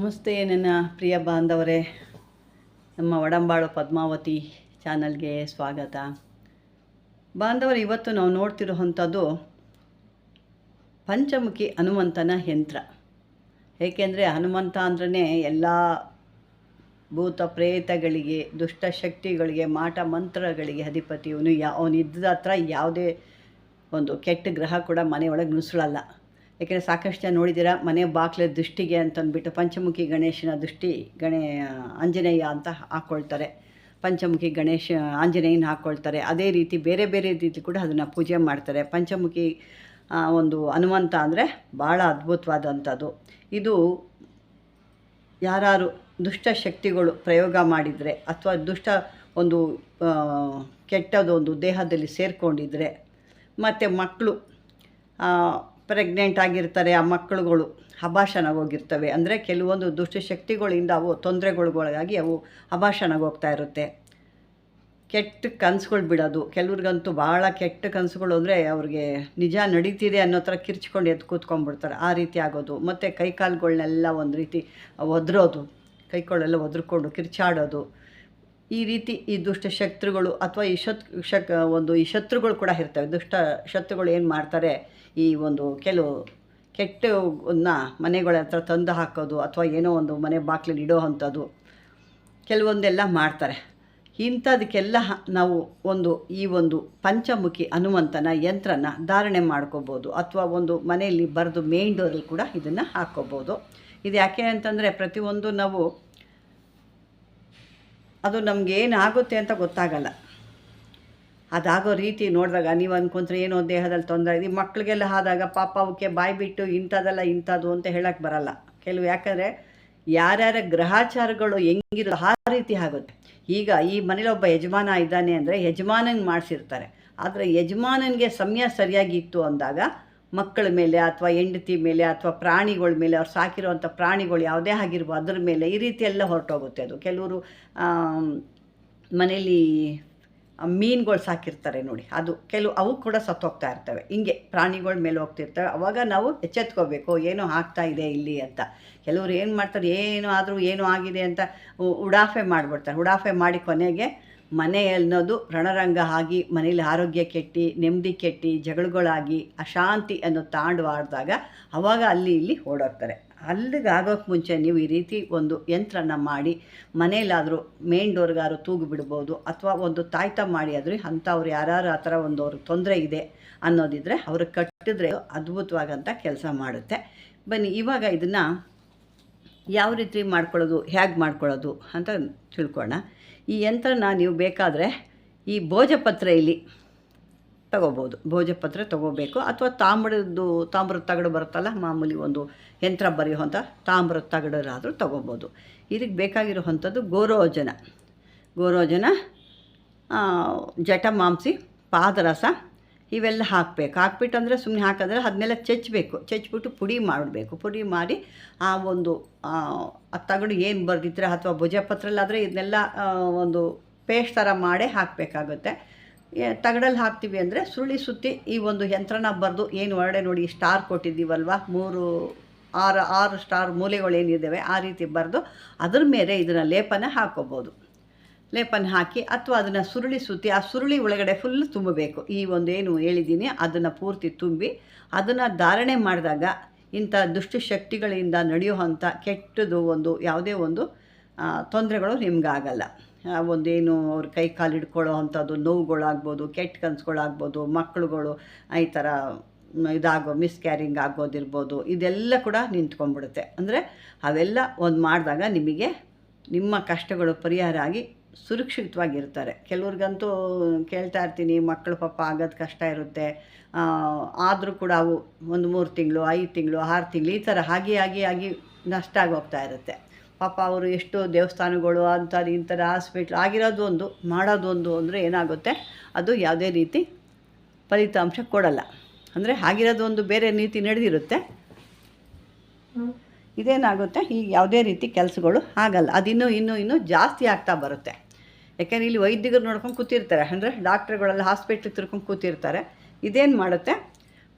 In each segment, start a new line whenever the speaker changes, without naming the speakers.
ನಮಸ್ತೆ ನನ್ನ ಪ್ರಿಯ ಬಾಂಧವರೇ. ನಮ್ಮ ಒಡಂಬಾಳು ಪದ್ಮಾವತಿ ಚಾನಲ್ಗೆ ಸ್ವಾಗತ. ಬಾಂಧವರು, ಇವತ್ತು ನಾವು ನೋಡ್ತಿರುವಂಥದ್ದು ಪಂಚಮುಖಿ ಹನುಮಂತನ ಯಂತ್ರ. ಏಕೆಂದರೆ ಹನುಮಂತ ಅಂದ್ರೇ ಎಲ್ಲ ಭೂತ ಪ್ರೇತಗಳಿಗೆ ದುಷ್ಟಶಕ್ತಿಗಳಿಗೆ ಮಾಟ ಮಂತ್ರಗಳಿಗೆ ಅಧಿಪತಿ. ಇವನು ಯಾ ಅವನಿದ್ದ ಹತ್ರ ಯಾವುದೇ ಒಂದು ಕೆಟ್ಟ ಗ್ರಹ ಕೂಡ ಮನೆಯೊಳಗೆ ನುಸುಳಲ್ಲ. ಯಾಕೆಂದರೆ ಸಾಕಷ್ಟು ಜನ ನೋಡಿದ್ದೀರಾ, ಮನೆ ಬಾಗಿಲ ದೃಷ್ಟಿಗೆ ಅಂತಂದ್ಬಿಟ್ಟು ಪಂಚಮುಖಿ ಗಣೇಶನ ದೃಷ್ಟಿ ಗಣೇ, ಆಂಜನೇಯ ಅಂತ ಹಾಕ್ಕೊಳ್ತಾರೆ ಪಂಚಮುಖಿ ಗಣೇಶ, ಆಂಜನೇಯನ ಹಾಕ್ಕೊಳ್ತಾರೆ ಅದೇ ರೀತಿ ಬೇರೆ ಬೇರೆ ರೀತಿ ಕೂಡ ಅದನ್ನು ಪೂಜೆ ಮಾಡ್ತಾರೆ. ಪಂಚಮುಖಿ ಒಂದು ಹನುಮಂತ ಅಂದರೆ ಭಾಳ ಅದ್ಭುತವಾದಂಥದ್ದು. ಇದು ಯಾರು ದುಷ್ಟ ಶಕ್ತಿಗಳು ಪ್ರಯೋಗ ಮಾಡಿದರೆ ಅಥವಾ ದುಷ್ಟ ಒಂದು ಕೆಟ್ಟದೊಂದು ದೇಹದಲ್ಲಿ ಸೇರಿಕೊಂಡಿದ್ರೆ, ಮತ್ತು ಮಕ್ಕಳು ಪ್ರೆಗ್ನೆಂಟ್ ಆಗಿರ್ತಾರೆ, ಆ ಮಕ್ಕಳುಗಳು ಹೋಗಿರ್ತವೆ. ಅಂದರೆ ಕೆಲವೊಂದು ದುಷ್ಟಶಕ್ತಿಗಳಿಂದ ಅವು ತೊಂದರೆಗಳಿಗೊಳಗಾಗಿ ಅವು ಹೋಗ್ತಾ ಇರುತ್ತೆ. ಕೆಟ್ಟ ಕನಸುಗಳು ಬಿಡೋದು. ಕೆಲವ್ರಿಗಂತೂ ಭಾಳ ಕೆಟ್ಟ ಕನಸುಗಳು ಅಂದರೆ ಅವ್ರಿಗೆ ನಿಜ ನಡೀತಿದೆ ಅನ್ನೋ ಥರ ಕಿರ್ಚ್ಕೊಂಡು ಎದ್ದು ಕೂತ್ಕೊಂಡ್ಬಿಡ್ತಾರೆ ಆ ರೀತಿ ಆಗೋದು. ಮತ್ತು ಕೈಕಾಲುಗಳನ್ನೆಲ್ಲ ಒಂದು ರೀತಿ ಒದರೋದು. ಕೈಕಾಲೆಲ್ಲ ಒದ್ರಕೊಂಡು ಕಿರ್ಚಾಡೋದು. ಈ ರೀತಿ ಈ ದುಷ್ಟ ಶತ್ರುಗಳು ಅಥವಾ ಈ ಶತ್, ಶಕ್, ಒಂದು ಈ ಶತ್ರುಗಳು ಕೂಡ ಇರ್ತವೆ. ದುಷ್ಟ ಶತ್ರುಗಳು ಏನು ಮಾಡ್ತಾರೆ? ಈ ಒಂದು ಕೆಲವು ಕೆಟ್ಟವನ್ನ ಮನೆಗಳ ಹತ್ರ ತಂದು ಹಾಕೋದು ಅಥವಾ ಏನೋ ಒಂದು ಮನೆ ಬಾಗಿಲಲ್ಲಿ ಇಡೋ ಅಂಥದ್ದು ಕೆಲವೊಂದೆಲ್ಲ ಮಾಡ್ತಾರೆ. ಇಂಥದಕ್ಕೆಲ್ಲ ನಾವು ಒಂದು ಈ ಒಂದು ಪಂಚಮುಖಿ ಹನುಮಂತನ ಯಂತ್ರನ ಧಾರಣೆ ಮಾಡ್ಕೋಬೋದು ಅಥವಾ ಒಂದು ಮನೆಯಲ್ಲಿ ಬರೆದು ಮೇನ್ ಡೋರಲ್ಲಿ ಕೂಡ ಇದನ್ನು ಹಾಕ್ಕೋಬೋದು ಇದು ಯಾಕೆ ಅಂತಂದರೆ ಪ್ರತಿಯೊಂದು ನಾವು ಅದು ನಮ್ಗೆ ಏನಾಗುತ್ತೆ ಅಂತ ಗೊತ್ತಾಗಲ್ಲ. ಅದಾಗೋ ರೀತಿ ನೋಡಿದಾಗ ನೀವು ಅನ್ಕೊಂಡ್ರೆ ಏನೋ ದೇಹದಲ್ಲಿ ತೊಂದರೆ ಇದೆ ಮಕ್ಕಳಿಗೆಲ್ಲ ಆದಾಗ ಪಾಪ ಅವಕ್ಕೆ ಬಾಯಿ ಬಿಟ್ಟು ಇಂಥದ್ದೆಲ್ಲ ಇಂಥದ್ದು ಅಂತ ಹೇಳಕ್ಕೆ ಬರಲ್ಲ. ಕೆಲವು ಯಾಕಂದರೆ ಯಾರ್ಯಾರ ಗ್ರಹಾಚಾರಗಳು ಹೆಂಗಿರೋ ಆ ರೀತಿ ಆಗುತ್ತೆ. ಈಗ ಈ ಮನೇಲಿ ಒಬ್ಬ ಯಜಮಾನ ಇದ್ದಾನೆ ಅಂದರೆ ಯಜಮಾನಂಗೆ ಮಾಡಿಸಿರ್ತಾರೆ. ಆದರೆ ಯಜಮಾನನಿಗೆ ಸಮಯ ಸರಿಯಾಗಿತ್ತು ಅಂದಾಗ ಮಕ್ಕಳ ಮೇಲೆ ಅಥವಾ ಹೆಂಡತಿ ಮೇಲೆ ಅಥವಾ ಪ್ರಾಣಿಗಳ ಮೇಲೆ ಅವ್ರು ಸಾಕಿರುವಂಥ ಪ್ರಾಣಿಗಳು ಯಾವುದೇ ಆಗಿರ್ಬೋದು ಅದ್ರ ಮೇಲೆ ಈ ರೀತಿ ಎಲ್ಲ ಹೊರಟೋಗುತ್ತೆ ಅದು. ಕೆಲವರು ಮನೇಲಿ ಮೀನುಗಳು ಸಾಕಿರ್ತಾರೆ ನೋಡಿ. ಅದು ಕೆಲವು ಅವು ಕೂಡ ಸತ್ತೋಗ್ತಾ ಇರ್ತವೆ. ಹಿಂಗೆ ಪ್ರಾಣಿಗಳ ಮೇಲೆ ಹೋಗ್ತಿರ್ತವೆ. ಅವಾಗ ನಾವು ಎಚ್ಚೆತ್ಕೋಬೇಕು, ಏನೋ ಆಗ್ತಾ ಇದೆ ಇಲ್ಲಿ ಅಂತ. ಕೆಲವರು ಏನು ಮಾಡ್ತಾರೆ, ಏನು ಆದರೂ ಏನೋ ಆಗಿದೆ ಅಂತ ಉಡಾಫೆ ಮಾಡಿಬಿಡ್ತಾರೆ. ಉಡಾಫೆ ಮಾಡಿ ಕೊನೆಗೆ ಮನೆ ಅನ್ನೋದು ರಣರಂಗ ಆಗಿ ಮನೇಲಿ ಆರೋಗ್ಯ ಕೆಟ್ಟಿ, ನೆಮ್ಮದಿ ಕೆಟ್ಟಿ, ಜಗಳಗಳಾಗಿ ಅಶಾಂತಿ ಅನ್ನೋ ತಾಂಡವಾಡಿದಾಗ ಅವಾಗ ಅಲ್ಲಿ ಇಲ್ಲಿ ಓಡೋಗ್ತಾರೆ. ಅಲ್ಲಿಗೆ ಆಗೋಕ್ಕೆ ಮುಂಚೆ ನೀವು ಈ ರೀತಿ ಒಂದು ಯಂತ್ರನ ಮಾಡಿ ಮನೇಲಾದರೂ ಮೇನ್ ಡೋರ್ಗಾರು ತೂಗು ಬಿಡ್ಬೋದು ಅಥವಾ ಒಂದು ತಾಯ್ತ ಮಾಡಿ ಆದರೆ ಅಂಥವ್ರು ಯಾರು ಆ ಥರ ಒಂದು ಅವ್ರಿಗೆ ತೊಂದರೆ ಇದೆ ಅನ್ನೋದಿದ್ರೆ ಅವ್ರಿಗೆ ಕಟ್ಟಿದ್ರೆ ಅದ್ಭುತವಾಗಂಥ ಕೆಲಸ ಮಾಡುತ್ತೆ. ಬನ್ನಿ, ಇವಾಗ ಇದನ್ನು ಯಾವ ರೀತಿ ಮಾಡ್ಕೊಳ್ಳೋದು, ಹೇಗೆ ಮಾಡ್ಕೊಳ್ಳೋದು ಅಂತ ತಿಳ್ಕೊಳ್ಳೋಣ. ಈ ಯಂತ್ರನ ನೀವು ಬೇಕಾದರೆ ಈ ಭೋಜಪತ್ರೆಯಲ್ಲಿ ತಗೋಬೋದು. ಭೋಜಪತ್ರ ತಗೋಬೇಕು. ಅಥವಾ ತಾಮ್ರದ್ದು, ತಾಮ್ರದ ತಗಡು ಬರುತ್ತಲ್ಲ, ಮಾಮೂಲಿ ಒಂದು ಯಂತ್ರ ಬರೆಯುವಂಥ ತಾಮ್ರದ ತಗಡರಾದರೂ ತಗೋಬೋದು. ಇದಕ್ಕೆ ಬೇಕಾಗಿರುವಂಥದ್ದು ಗೋರೋಜನ. ಗೋರೋಜನ ಜಟ ಮಾಂಸಿ ಪಾದರಸ ಇವೆಲ್ಲ ಹಾಕಬೇಕು. ಹಾಕ್ಬಿಟ್ಟು ಅಂದರೆ ಸುಮ್ಮನೆ ಹಾಕಿದ್ರೆ ಅದನ್ನೆಲ್ಲ ಚಚ್ಚಬೇಕು ಚಚ್ಚಿಬಿಟ್ಟು ಪುಡಿ ಮಾಡಬೇಕು. ಪುಡಿ ಮಾಡಿ ಆ ಒಂದು, ಆ ತಗಡು ಏನು ಬರೆದಿದ್ರೆ ಅಥವಾ ಭುಜಪತ್ರಲ್ಲಾದರೆ ಇದನ್ನೆಲ್ಲ ಒಂದು ಪೇಸ್ಟ್ ಥರ ಮಾಡೇ ಹಾಕಬೇಕಾಗುತ್ತೆ. ತಗಡಲ್ಲಿ ಹಾಕ್ತೀವಿ ಅಂದರೆ ಸುರುಳಿ ಸುತ್ತಿ ಈ ಒಂದು ಯಂತ್ರನ ಬರೆದು ಏನು ಹೊರಡೆ ನೋಡಿ ಸ್ಟಾರ್ ಕೊಟ್ಟಿದ್ದೀವಲ್ವ? ಮೂರು, ಆರು ಆರು ಸ್ಟಾರ್ ಮೂಲೆಗಳು ಏನಿದ್ದಾವೆ ಆ ರೀತಿ ಬರೆದು ಅದ್ರ ಮೇಲೆ ಇದನ್ನು ಲೇಪನ ಹಾಕೋಬೋದು. ಲೇಪನ ಹಾಕಿ ಅಥವಾ ಅದನ್ನು ಸುರುಳಿ ಸುತ್ತಿ, ಆ ಸುರುಳಿ ಒಳಗಡೆ ಫುಲ್ ತುಂಬಬೇಕು. ಈ ಒಂದೇನು ಹೇಳಿದ್ದೀನಿ, ಅದನ್ನು ಪೂರ್ತಿ ತುಂಬಿ, ಅದನ್ನು ಧಾರಣೆ ಮಾಡಿದಾಗ ಇಂಥ ದುಷ್ಟಶಕ್ತಿಗಳಿಂದ ನಡೆಯುವಂಥ ಕೆಟ್ಟದು ಒಂದು, ಯಾವುದೇ ಒಂದು ತೊಂದರೆಗಳು ನಿಮ್ಗಾಗಲ್ಲ. ಒಂದೇನು ಅವ್ರ ಕೈ ಕಾಲು ಹಿಡ್ಕೊಳ್ಳೋ ಅಂಥದ್ದು, ನೋವುಗಳಾಗ್ಬೋದು, ಕೆಟ್ಟ ಕನಸುಗಳಾಗ್ಬೋದು, ಮಕ್ಕಳುಗಳು ಈ ಥರ ಇದಾಗೋ ಇದಾಗೋ ಮಿಸ್ಕ್ಯಾರಿಂಗ್ ಆಗೋದಿರ್ಬೋದು, ಇದೆಲ್ಲ ಕೂಡ ನಿಂತ್ಕೊಂಡ್ಬಿಡುತ್ತೆ. ಅಂದರೆ ಅವೆಲ್ಲ ಒಂದು ಮಾಡಿದಾಗ ನಿಮಗೆ ನಿಮ್ಮ ಕಷ್ಟಗಳು ಪರಿಹಾರ ಆಗಿ ಸುರಕ್ಷಿತವಾಗಿರ್ತಾರೆ. ಕೆಲವ್ರಿಗಂತೂ ಕೇಳ್ತಾ ಇರ್ತೀನಿ ಮಕ್ಕಳು ಪಾಪ ಆಗೋದು ಕಷ್ಟ ಇರುತ್ತೆ. ಆದರೂ ಕೂಡ ಅವು ಒಂದು ಮೂರು ತಿಂಗಳು, ಐದು ತಿಂಗಳು, ಆರು ತಿಂಗಳು ಈ ಥರ ಹಾಗೆ ಆಗಿ ಆಗಿ ನಷ್ಟ ಆಗೋಗ್ತಾ ಇರುತ್ತೆ. ಪಾಪ ಅವರು ಎಷ್ಟು ದೇವಸ್ಥಾನಗಳು ಅಂಥದ್ದು ಇಂಥರ ಹಾಸ್ಪಿಟ್ಲ್ ಆಗಿರೋದು ಒಂದು, ಮಾಡೋದು ಒಂದು ಅಂದರೆ ಏನಾಗುತ್ತೆ? ಅದು ಯಾವುದೇ ರೀತಿ ಫಲಿತಾಂಶ ಕೊಡಲ್ಲ. ಅಂದರೆ ಆಗಿರೋದು ಒಂದು ಬೇರೆ ನೀತಿ ನಡೆದಿರುತ್ತೆ. ಇದೇನಾಗುತ್ತೆ? ಈ ಯಾವುದೇ ರೀತಿ ಕೆಲಸಗಳು ಆಗಲ್ಲ. ಅದಿನ್ನೂ ಇನ್ನೂ ಇನ್ನೂ ಜಾಸ್ತಿ ಆಗ್ತಾ ಬರುತ್ತೆ. ಯಾಕೆಂದರೆ ಇಲ್ಲಿ ವೈದ್ಯರು ನೋಡ್ಕೊಂಡು ಕೂತಿರ್ತಾರೆ. ಅಂದರೆ ಡಾಕ್ಟ್ರುಗಳೆಲ್ಲ ಹಾಸ್ಪಿಟ್ಲಿಗೆ ತಿರ್ಕೊಂಡು ಕೂತಿರ್ತಾರೆ. ಇದೇನು ಮಾಡುತ್ತೆ?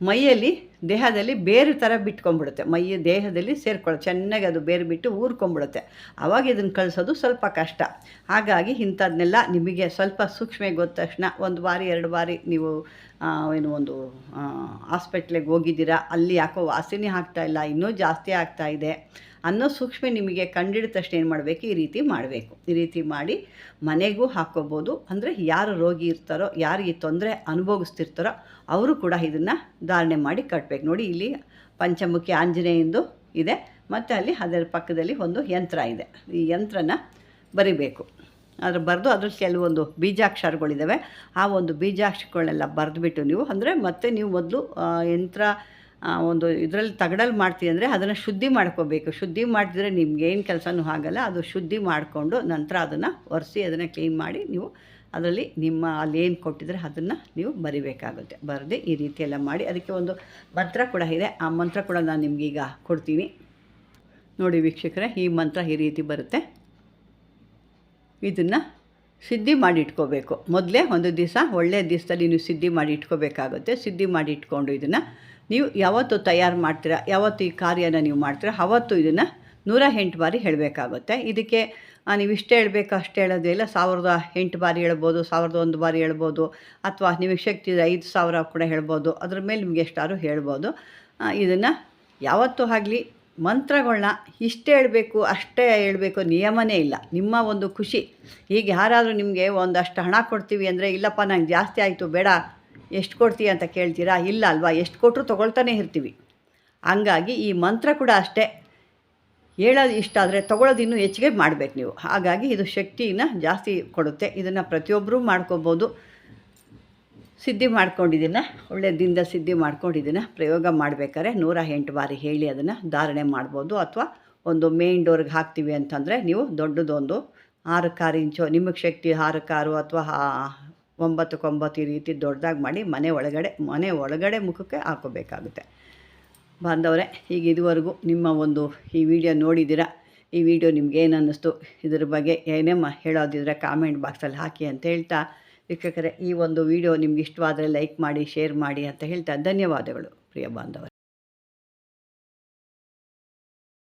ಮೈಯಲ್ಲಿ ದೇಹದಲ್ಲಿ ಬೇರೆ ಥರ ಬಿಟ್ಕೊಂಡ್ಬಿಡುತ್ತೆ. ಮೈ ದೇಹದಲ್ಲಿ ಸೇರ್ಕೊಳ್ಳೋ, ಚೆನ್ನಾಗಿ ಅದು ಬೇರು ಬಿಟ್ಟು ಊರ್ಕೊಂಡ್ಬಿಡುತ್ತೆ. ಆವಾಗ ಇದನ್ನು ಕಳಿಸೋದು ಸ್ವಲ್ಪ ಕಷ್ಟ. ಹಾಗಾಗಿ ಇಂಥದ್ದನ್ನೆಲ್ಲ ನಿಮಗೆ ಸ್ವಲ್ಪ ಸೂಕ್ಷ್ಮ ಗೊತ್ತ ತಕ್ಷಣ ಒಂದು ಬಾರಿ, ಎರಡು ಬಾರಿ ನೀವು ಏನು ಒಂದು ಹಾಸ್ಪಿಟ್ಲಿಗೆ ಹೋಗಿದ್ದೀರಾ? ಅಲ್ಲಿ ಯಾಕೋ ವಾಸಿನೇ ಇಲ್ಲ, ಇನ್ನೂ ಜಾಸ್ತಿ ಆಗ್ತಾ ಇದೆ ಅನ್ನೋ ಸೂಕ್ಷ್ಮ ನಿಮಗೆ ಕಂಡಿಡಿದ ತಕ್ಷಣ ಏನು ಮಾಡಬೇಕು? ಈ ರೀತಿ ಮಾಡಬೇಕು. ಈ ರೀತಿ ಮಾಡಿ ಮನೆಗೂ ಹಾಕ್ಕೋಬೋದು ಅಂದರೆ ಯಾರು ರೋಗಿ ಇರ್ತಾರೋ, ಯಾರು ಈ ತೊಂದರೆ ಅನುಭವಿಸ್ತಿರ್ತಾರೋ, ಅವರು ಕೂಡ ಇದನ್ನು ಧಾರಣೆ ಮಾಡಿ ಕಟ್ಟಬೇಕು ನೋಡಿ, ಇಲ್ಲಿ ಪಂಚಮುಖಿ ಆಂಜನೇಯಂದು ಇದೆ. ಮತ್ತು ಅಲ್ಲಿ ಅದರ ಪಕ್ಕದಲ್ಲಿ ಒಂದು ಯಂತ್ರ ಇದೆ. ಈ ಯಂತ್ರನ ಬರಿಬೇಕು. ಅದ್ರ ಬರೆದು ಅದ್ರಲ್ಲಿ ಕೆಲವೊಂದು ಬೀಜಾಕ್ಷರಗಳಿದ್ದಾವೆ ಆ ಒಂದು ಬೀಜಾಕ್ಷರಗಳೆಲ್ಲ ಬರೆದುಬಿಟ್ಟು ನೀವು ಅಂದರೆ ಮತ್ತೆ ನೀವು ಮೊದಲು ಯಂತ್ರ ಒಂದು ಇದರಲ್ಲಿ ತಗಡಲ್ಲಿ ಮಾಡ್ತೀವಿ ಅಂದರೆ ಅದನ್ನು ಶುದ್ಧಿ ಮಾಡ್ಕೋಬೇಕು. ಶುದ್ಧಿ ಮಾಡಿದ್ರೆ ನಿಮ್ಗೆ ಏನು ಕೆಲಸನೂ ಆಗಲ್ಲ ಅದು ಶುದ್ಧಿ ಮಾಡಿಕೊಂಡು ನಂತರ ಅದನ್ನು ಒರೆಸಿ ಅದನ್ನು ಕ್ಲೀನ್ ಮಾಡಿ ನೀವು ಅದರಲ್ಲಿ ನಿಮ್ಮ ಅಲ್ಲಿ ಏನು ಕೊಟ್ಟಿದ್ರೆ ಅದನ್ನು ನೀವು ಬರಿಬೇಕಾಗುತ್ತೆ. ಬರೆದು ಈ ರೀತಿಯೆಲ್ಲ ಮಾಡಿ. ಅದಕ್ಕೆ ಒಂದು ಮಂತ್ರ ಕೂಡ ಇದೆ. ಆ ಮಂತ್ರ ಕೂಡ ನಾನು ನಿಮಗೀಗ ಕೊಡ್ತೀನಿ. ನೋಡಿ ವೀಕ್ಷಕರೇ, ಈ ಮಂತ್ರ ಈ ರೀತಿ ಬರುತ್ತೆ. ಇದನ್ನು ಸಿದ್ಧಿ ಮಾಡಿ ಇಟ್ಕೋಬೇಕು ಮೊದಲೇ ಒಂದು ದಿವಸ ಒಳ್ಳೆಯ ದಿವಸದಲ್ಲಿ ನೀವು ಸಿದ್ಧಿ ಮಾಡಿ ಇಟ್ಕೋಬೇಕಾಗುತ್ತೆ ಸಿದ್ಧಿ ಮಾಡಿ ಇಟ್ಕೊಂಡು ಇದನ್ನು ನೀವು ಯಾವತ್ತು ತಯಾರು ಮಾಡ್ತೀರಾ, ಯಾವತ್ತು ಈ ಕಾರ್ಯನ ನೀವು ಮಾಡ್ತೀರಾ, ಅವತ್ತು ಇದನ್ನು ನೂರ ಎಂಟು ಬಾರಿ ಹೇಳಬೇಕಾಗುತ್ತೆ. ಇದಕ್ಕೆ ನೀವು ಇಷ್ಟೇ ಹೇಳಬೇಕು, ಅಷ್ಟೇ ಹೇಳೋದೇ ಇಲ್ಲ. ಸಾವಿರದ ಎಂಟು ಬಾರಿ ಹೇಳ್ಬೋದು, ಸಾವಿರದ ಒಂದು ಬಾರಿ ಹೇಳ್ಬೋದು, ಅಥವಾ ನಿಮಗೆ ಶಕ್ತಿ ಇದೆ ಐದು ಸಾವಿರ ಕೂಡ ಹೇಳ್ಬೋದು. ಅದ್ರ ಮೇಲೆ ನಿಮಗೆ ಎಷ್ಟಾದ್ರು ಹೇಳ್ಬೋದು. ಇದನ್ನು ಯಾವತ್ತೂ ಆಗಲಿ ಮಂತ್ರಗಳನ್ನ ಇಷ್ಟೇ ಹೇಳಬೇಕು, ಅಷ್ಟೇ ಹೇಳಬೇಕು ನಿಯಮನೇ ಇಲ್ಲ. ನಿಮ್ಮ ಒಂದು ಖುಷಿ. ಈಗ ಯಾರಾದರೂ ನಿಮಗೆ ಒಂದಷ್ಟು ಹಣ ಕೊಡ್ತೀವಿ ಅಂದರೆ, ಇಲ್ಲಪ್ಪ, ನಂಗೆ ಜಾಸ್ತಿ ಆಯಿತು, ಬೇಡ, ಎಷ್ಟು ಕೊಡ್ತೀಯ ಅಂತ ಕೇಳ್ತೀರಾ? ಇಲ್ಲ ಅಲ್ವಾ, ಎಷ್ಟು ಕೊಟ್ಟರು ತೊಗೊಳ್ತಾನೆ ಇರ್ತೀವಿ. ಹಂಗಾಗಿ ಈ ಮಂತ್ರ ಕೂಡ ಅಷ್ಟೇ. ಹೇಳೋದು ಇಷ್ಟ ಆದರೆ ತೊಗೊಳೋದು ಇನ್ನೂ ಹೆಚ್ಚಿಗೆ ಮಾಡಬೇಕು ನೀವು. ಹಾಗಾಗಿ ಇದು ಶಕ್ತಿನ ಜಾಸ್ತಿ ಕೊಡುತ್ತೆ. ಇದನ್ನು ಪ್ರತಿಯೊಬ್ಬರೂ ಮಾಡ್ಕೋಬೋದು. ಸಿದ್ಧಿ ಮಾಡ್ಕೊಂಡಿದ್ದೀನ, ಒಳ್ಳೆಯದಿಂದ ಸಿದ್ಧಿ ಮಾಡ್ಕೊಂಡಿದ್ದೀನ, ಪ್ರಯೋಗ ಮಾಡಬೇಕಾದ್ರೆ ನೂರ ಎಂಟು ಬಾರಿ ಹೇಳಿ ಅದನ್ನು ಧಾರಣೆ ಮಾಡ್ಬೋದು ಅಥವಾ ಒಂದು ಮೇನ್ ಡೋರ್ಗೆ ಹಾಕ್ತೀವಿ ಅಂತಂದರೆ ನೀವು ದೊಡ್ಡದೊಂದು ಆರು ಕಾರು ಇಂಚು ನಿಮಗೆ ಶಕ್ತಿ ಆರು ಕಾರು ಅಥವಾ ಒಂಬತ್ತಕ್ಕೆ ಒಂಬತ್ತು ಈ ರೀತಿ ದೊಡ್ಡದಾಗಿ ಮಾಡಿ ಮನೆ ಒಳಗಡೆ ಮನೆ ಒಳಗಡೆ ಮುಖಕ್ಕೆ ಹಾಕೋಬೇಕಾಗುತ್ತೆ. ಬಾಂಧವರೇ, ಈಗ ಇದುವರೆಗೂ ನಿಮ್ಮ ಒಂದು ಈ ವಿಡಿಯೋ ನೋಡಿದ್ದೀರಾ? ಈ ವಿಡಿಯೋ ನಿಮ್ಗೆ ಏನು ಅನ್ನಿಸ್ತು? ಇದ್ರ ಬಗ್ಗೆ ಏನೇ ಮ ಹೇಳೋದಿದ್ರೆ ಕಾಮೆಂಟ್ ಬಾಕ್ಸಲ್ಲಿ ಹಾಕಿ ಅಂತ ಹೇಳ್ತಾ ವೀಕ್ಷಕರೇ, ಈ ಒಂದು ವಿಡಿಯೋ ನಿಮ್ಗೆ ಇಷ್ಟವಾದರೆ ಲೈಕ್ ಮಾಡಿ, ಶೇರ್ ಮಾಡಿ ಅಂತ ಹೇಳ್ತಾ ಧನ್ಯವಾದಗಳು ಪ್ರಿಯ ಬಾಂಧವರೇ.